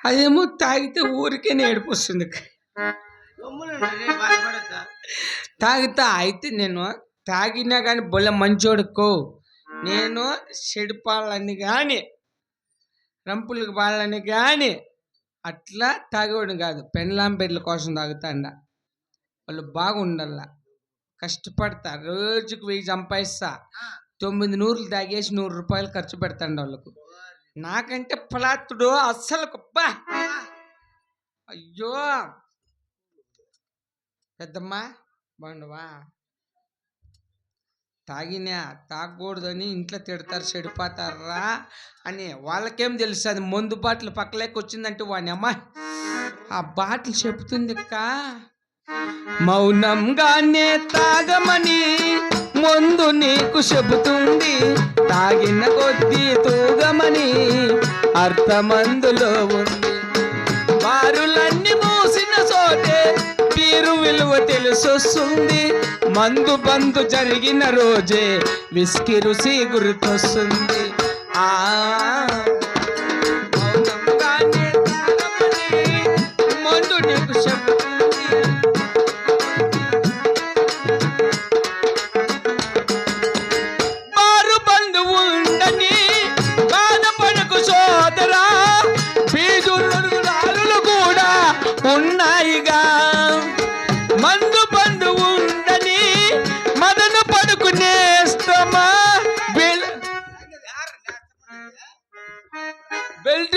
అదేమో తాగితే ఊరికే నేడుపు వస్తుంది గమ్మునుండు రే, బాధపడద్దా? తాగుతా అయితే నేను తాగినా కానీ బొల్ల మంచోడుకో నేను చెడిపాలని కానీ రంపులకు పాలని కానీ అట్లా తాగేవాడు కాదు. పెండ్లాం బిడ్డల కోసం తాగుతాండ. వాళ్ళు బాగుండాల కష్టపడతా. రోజుకు వెయ్యి సంపాదిస్తా. తొమ్మిది నూరులు తాగేసి నూరు రూపాయలు ఖర్చు పెడతాండ వాళ్ళకు. నాకంటే ఫలాత్తుడు అస్సలు గొప్ప. అయ్యో! పెద్దమ్మా బాగుండవా? తాగినా తాగకూడదని ఇంట్లో తిడతారు చెడిపోతారా అని వాళ్ళకేం తెలుసు? అది మందు బాటిల్ పక్కలేకి వచ్చిందంటే వాని అమ్మ. ఆ బాటిల్ చెప్తుంది అక్క. మౌనంగానే తాగమని ముందు నీకు చెబుతుంది. తాగిన కొద్దీ తూగమని అర్థమందులో ఉంది. బారులన్నీ మూసిన చోటే పీరు విలువ తెలిసొస్తుంది. మందు బందు జరిగిన రోజే విస్కి రుచి గుర్తొస్తుంది. ఆ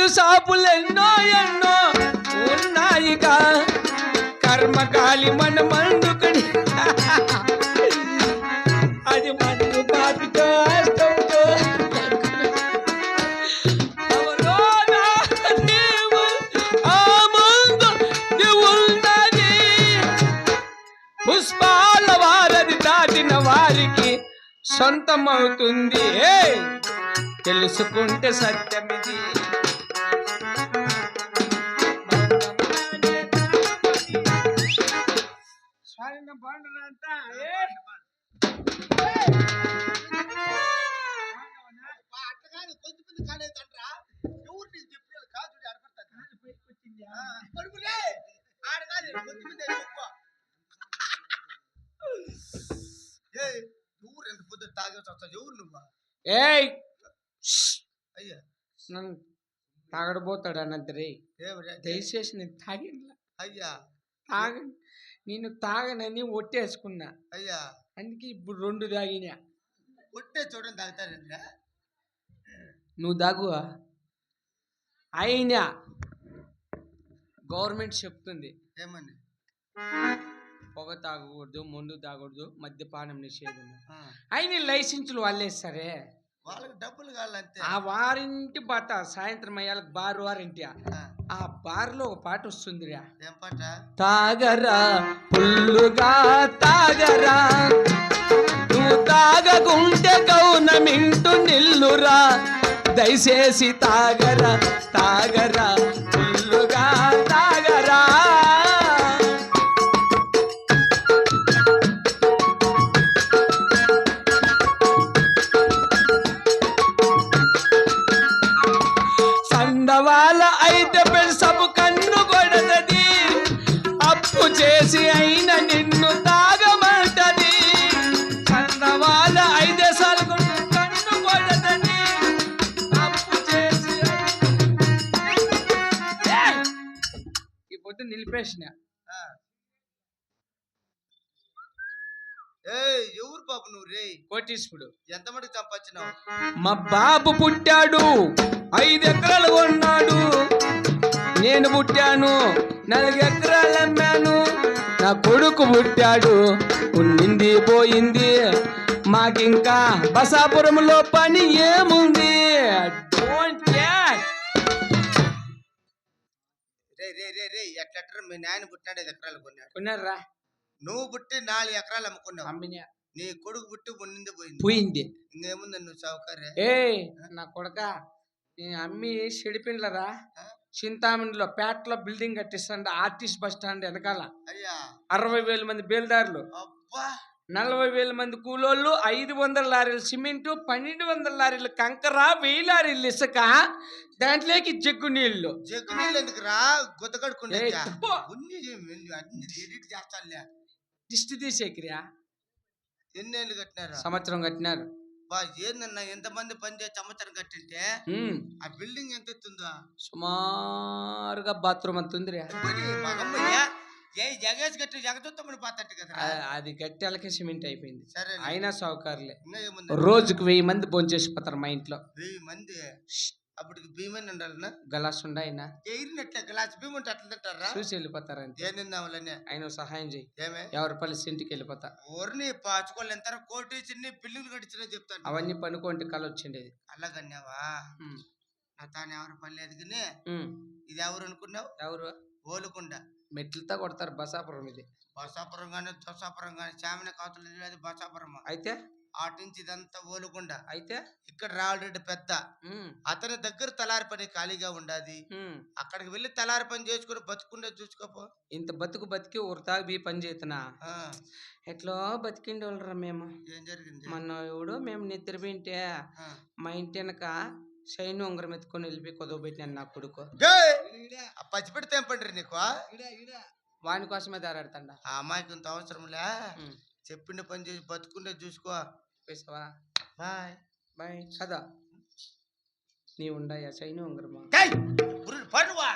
బెల్ట్ సాపులు ఎన్నో ఎన్నో ఉన్నాయిగా కర్మకాలి మన మండుకుని. అది మందు పాపితో పుష్పాల వారది దాటిన వారికి సొంతమవుతుంది. తెలుసుకుంటే సత్యమిది. ఏయ్! అయ్యా! నన్ను తాగడబోతాడు ఏమరా దయచేసి నేను తాగిన అయ్యా! తాగ నేను తాగనని ఒట్టేసుకున్నా. అయ్యా! అందుకే ఇప్పుడు రెండు తాగినా. కొట్టే చూడండి తాగుతారండి నువ్వు తాగువా అయినా గవర్నమెంట్ చెప్తుంది. ఏమని? పొగ తాగకూడదు మందు తాగకూడదు మద్యపానం నిషేధం. అయిన లైసెన్సులు వాళ్ళేస్తారే? వాళ్ళకి డబ్బులు కావాలంతే. ఆ వారింటి బాట సాయంత్రం అయ్యాలకు బార్ వారింటి ఆ, ఆ బార్లో ఒక పాట వస్తుందిరా. ఏం పాట? తాగరా పుల్లుగా తాగరా. నువ్వు తాగకుంటే గౌనమింటూ నిల్లురా. దయచేసి తాగరా తాగరా. సందవాల అయితే పెసపు కన్ను కొడతది. అప్పు చేసి అయిన నిన్ను తాగమంటది. చందవాళ్ళ అయితే సరుకు కన్ను కొడతది. అప్పు చేసి ఏయ్! నిలిపేసిన. ఏయ్ ఎవరు బాబు నువ్వు రే? కోటీశ్వరుడు. ఎంత మటుకు సంపాదించినావు? మా బాబు పుట్టాడు ఐదు ఎకరాలు కొన్నాడు. నేను పుట్టాను నాలుగు ఎకరాలు అమ్మాను. నా కొడుకు పుట్టాడు ఉన్నింది పోయింది. మాకింకా బసాపురంలో పని ఏముంది? Care. రే రే రే రే ఎట్లెట్ర మీ నాయన పుట్టినాడు ఐదు ఎకరాలు కొన్నాడు. కొన్నారా నువ్వు పుట్టి నాలుగు ఎకరాలు అమ్ముకున్నావు. అమ్మినా. నీ కొడుకు పుట్టి ఉన్నింది పోయింది. పోయింది. ఇంకేముంది నువ్వు సౌకర్య ఏ నా కొడక నేను అమ్మి చెడిపిండ్లరా చింతామణిలో పేటలో బిల్డింగ్ కట్టిస్తాండ ఆర్టిస్ట్ బస్ స్టాండ్ వెనకాల. అయ్యా. అరవై వేల మంది బేల్దారులు. అబ్బా. నలభై వేల మంది కూలోళ్ళు ఐదు వందల లారీలు సిమెంటు పన్నెండు వందల లారీలు కంకర వెయ్యి లారీలు ఇసుక దాంట్లోకి జగ్గు నీళ్ళు జగ్గు నీళ్ళు ఎందుకురా? గుద్ద కడుకుంటే దిష్టి తీసేకిరా ఎన్నేళ్ళు కట్టినారు? సంవత్సరం కట్టినారు. బా ఏందన్నా ఎంతమంది పని సంవత్సరం కట్టింటే ఆ బిల్డింగ్ ఎంత ఎత్తుందో సుమారుగా బాత్రూమ్ అంత మగమ్మయ్య ఏ జగేష్ గట్టి జగదొత్తమని పాతట్టు కదా అది గట్టెలకే సిమెంట్ అయిపోయింది. సరే అయినా ఏముంది రోజుకు వెయ్యి మంది భోంచేసిపోతారు మా ఇంట్లో. వెయ్యి మంది? అప్పటికి భీమని ఉండాలన్నా గలాస్ ఉండాయినా ఎగిరినట్లే గ్లాస్ భీమ్ ఉంటే అట్లా తింటారా? చూసి వెళ్ళిపోతారు అంతే ఏం తిందాములనే ఆయన సహాయం చేయి ఏమే? ఎవరి పల్లి ఇంటికి వెళ్ళిపోతా. ఊరిని పాచుకోవాలి. ఎంత కోటి చిన్ని బిల్డింగ్ కట్టించిన చెప్తాను అవన్నీ పనుకోండి కళ వచ్చిండేది అలాగన్నావా నా తాను ఎవరు పని లేదు కానీ. ఇది ఎవరు అనుకున్నావు? ఎవరు? ఓలుకుండ. మెట్లతో కొడతారు బసాపురం ఇది. బసాపురం కానీ దొసాపురం కానీ చామిన కాతులు అది బసాపురం అయితే? ఆటి నుంచి ఇదంతా ఓలుకుండ అయితే ఇక్కడ రావడం పెద్ద. అతని దగ్గర తలారి పని ఖాళీగా ఉండాది. అక్కడికి వెళ్ళి తలారి పని చేసుకుని బతుకుండే చూసుకోపో. ఇంత బతుకు బతికి ఉరతాగు బీ పని చేతున్నా ఆ, ఎట్లో బతికిండి వాళ్ళరా మేము? ఏం జరిగింది? మొన్న ఎవడు మేము నిద్రపోయింటే ఆ. మా ఇంటి వెనక శైను ఉంగరం ఎత్తుకొని వెళ్ళిపోయి కొదవ పెట్టినాను నా కొడుకు. డేయ్! ఆ పచ్చి పెడితే ఏం పండ్రి నీకు? ఆ వాని కోసమే దారాడుతాండ. అమ్మాయికి ఇంత అవసరంలే చెప్పిండ పని చేసి బతుకుండే చూసుకో. వేసావా బాయ్. బాయ్. కదా. నీ ఉండయా? శైను ఉంగరమా! ఉర్రు, పన్నువా